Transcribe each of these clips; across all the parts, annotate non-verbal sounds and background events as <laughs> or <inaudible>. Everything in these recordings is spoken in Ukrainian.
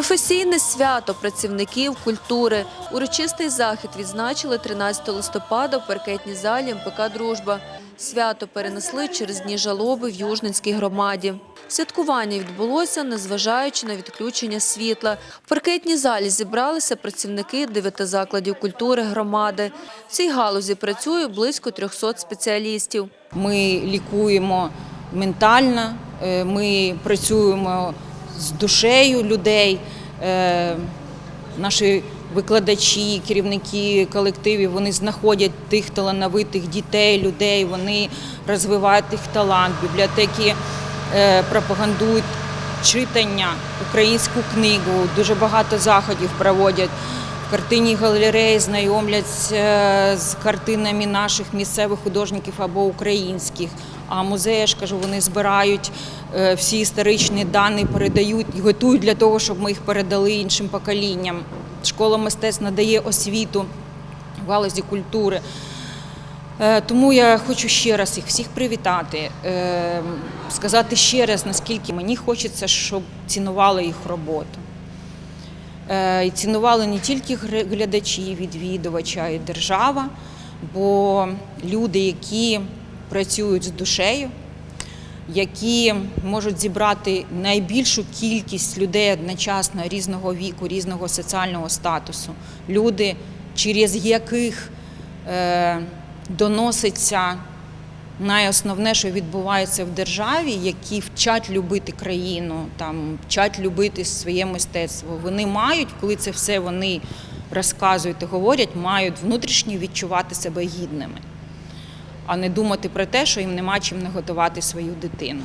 Професійне свято працівників культури. Урочистий захід відзначили 13 листопада в паркетній залі МПК Дружба. Свято перенесли через дні жалоби в Южненській громаді. Святкування відбулося, незважаючи на відключення світла. В паркетній залі зібралися працівники дев'яти закладів культури громади. В цій галузі працює близько 300 спеціалістів. Ми лікуємо ментально, е, ми працюємо з душею людей. Е, Наші викладачі, керівники колективів, вони знаходять тих талановитих дітей, людей, вони розвивають їх талант. Бібліотеки е, пропагандують читання, українську книгу, дуже багато заходів проводять. В картинній галереї знайомлять е, з картинами наших місцевих художників або українських. А музеї, я ж кажу, вони збирають е, всі історичні дані, передають і готують для того, щоб ми їх передали іншим поколінням. Школа мистецтв надає освіту в галузі культури. Е, Тому я хочу ще раз їх всіх привітати, сказати ще раз, наскільки мені хочеться, щоб цінували їх роботу. Е, І цінували не тільки глядачі, відвідувача і держава, бо люди, які працюють з душею, які можуть зібрати найбільшу кількість людей одночасно різного віку, різного соціального статусу, люди, через яких е, доноситься найосновне, що відбувається в державі, які вчать любити країну, там вчать любити своє мистецтво. Вони мають, коли це все вони розказують і говорять, мають внутрішньо відчувати себе гідними, а не думати про те, що їм нема чим наготувати свою дитину.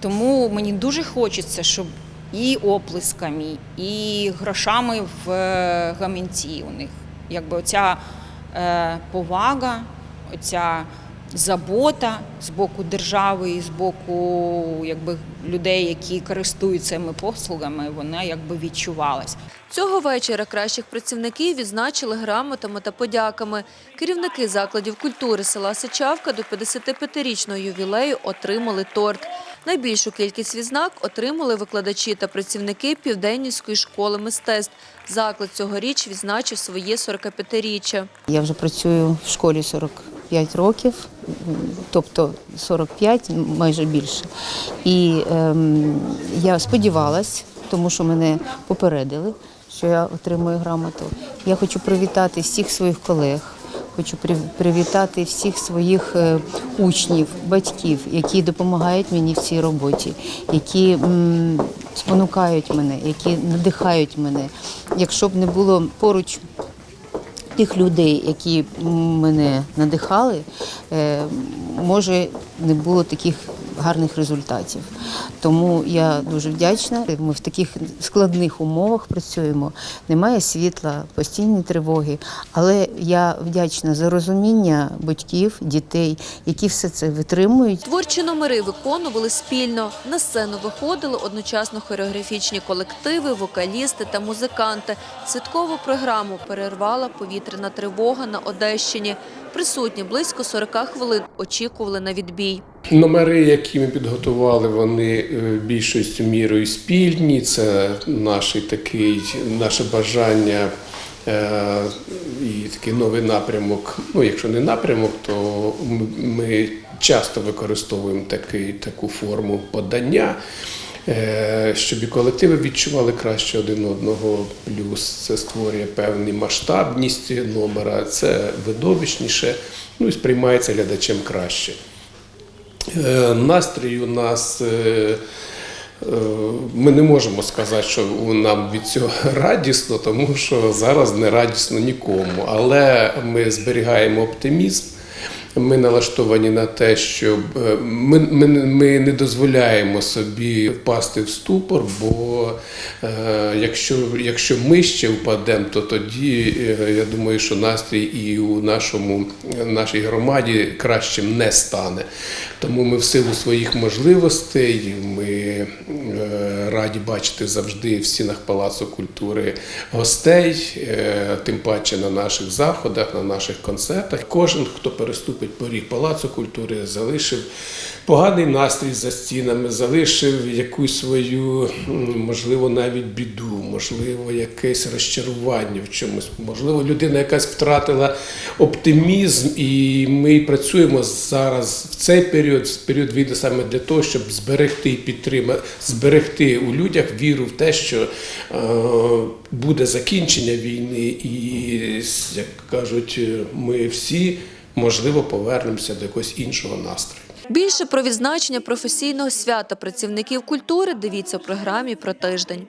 Тому мені дуже хочеться, щоб і оплесками, і грошами в е, гамінці у них, якби оця е, повага, оця забота з боку держави і з боку якби, людей, які користуються цими послугами, вона якби відчувалась. Цього вечора кращих працівників відзначили грамотами та подяками. Керівники закладів культури села Сичавка до 55-річного ювілею отримали торт. Найбільшу кількість відзнак отримали викладачі та працівники Південнівської школи мистецтв. Заклад цьогоріч відзначив своє 45-річчя. Я вже працюю в школі 45 років, тобто 45, майже більше. І ем, я сподівалась, тому що мене попередили, що я отримую грамоту. Я хочу привітати всіх своїх колег. Хочу привітати всіх своїх е, учнів, батьків, які допомагають мені в цій роботі, які спонукають мене, які надихають мене. Якщо б не було поруч тих людей, які мене надихали, е, може не було таких гарних результатів. Тому я дуже вдячна. Ми в таких складних умовах працюємо. Немає світла, постійні тривоги. Але я вдячна за розуміння батьків, дітей, які все це витримують. Творчі номери виконували спільно. На сцену виходили одночасно хореографічні колективи, вокалісти та музиканти. Святкову програму перервала повітряна тривога на Одещині. Присутні близько 40 хвилин очікували на відбій. Номери, які ми підготували, вони е, більшістю мірою спільні. Це наш такий, наше бажання е, і такий новий напрямок. Ну, якщо не напрямок, то ми- ми часто використовуємо такий, таку форму подання. Е, Щоб і колективи відчували краще один одного, плюс це створює певну масштабність номера, це видовищніше, ну і сприймається глядачем краще. Е, Настрій у нас. е, Ми не можемо сказати, що нам від цього <laughs> радісно, тому що зараз не радісно нікому. Але ми зберігаємо оптимізм. Ми налаштовані на те, щоб е, ми, ми, ми не дозволяємо собі впасти в ступор, бо е, якщо, якщо ми ще впадемо, то тоді е, я думаю, що настрій і у нашому нашій громаді кращим не стане. Тому ми в силу своїх можливостей ми раді бачити завжди в стінах Палацу культури гостей, тим паче на наших заходах, на наших концертах. Кожен, хто переступить переступить поріг Палацу культури, залишив поганий настрій за стінами, залишив якусь свою, можливо, навіть біду, можливо, якесь розчарування в чомусь. Можливо, людина якась втратила оптимізм, і ми працюємо зараз в цей період, в період війни саме для того, щоб зберегти і підтримати, зберегти у людях віру в те, що е, буде закінчення війни, і як кажуть, ми всі можливо повернемося до якогось іншого настрою. Більше про відзначення професійного свята працівників культури дивіться в програмі про тиждень.